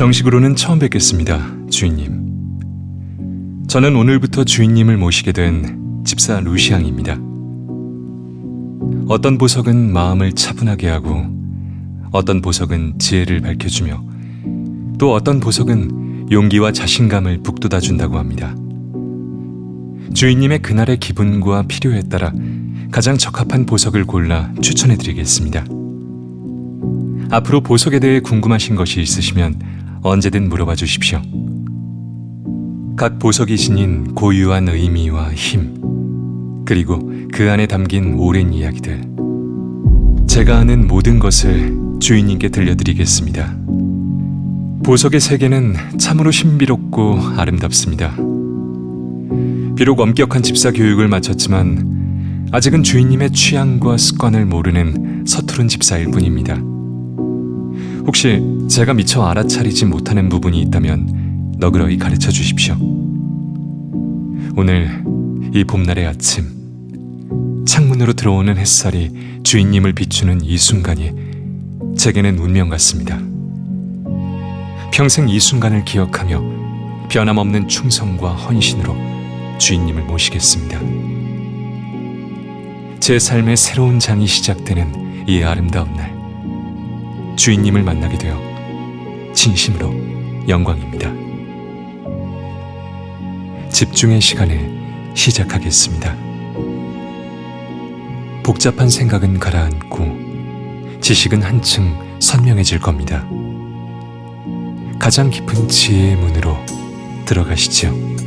정식으로는 처음 뵙겠습니다, 주인님. 저는 오늘부터 주인님을 모시게 된 집사 루시앙입니다. 어떤 보석은 마음을 차분하게 하고, 어떤 보석은 지혜를 밝혀주며, 또 어떤 보석은 용기와 자신감을 북돋아 준다고 합니다. 주인님의 그날의 기분과 필요에 따라 가장 적합한 보석을 골라 추천해 드리겠습니다. 앞으로 보석에 대해 궁금하신 것이 있으시면 언제든 물어봐 주십시오. 각 보석이 지닌 고유한 의미와 힘, 그리고 그 안에 담긴 오랜 이야기들. 제가 아는 모든 것을 주인님께 들려드리겠습니다. 보석의 세계는 참으로 신비롭고 아름답습니다. 비록 엄격한 집사 교육을 마쳤지만 아직은 주인님의 취향과 습관을 모르는 서투른 집사일 뿐입니다. 혹시 제가 미처 알아차리지 못하는 부분이 있다면 너그러이 가르쳐 주십시오. 오늘 이 봄날의 아침, 창문으로 들어오는 햇살이 주인님을 비추는 이 순간이 제게는 운명 같습니다. 평생 이 순간을 기억하며 변함없는 충성과 헌신으로 주인님을 모시겠습니다. 제 삶의 새로운 장이 시작되는 이 아름다운 날, 주인님을 만나게 되어 진심으로 영광입니다. 집중의 시간을 시작하겠습니다. 복잡한 생각은 가라앉고 지식은 한층 선명해질 겁니다. 가장 깊은 지혜의 문으로 들어가시죠.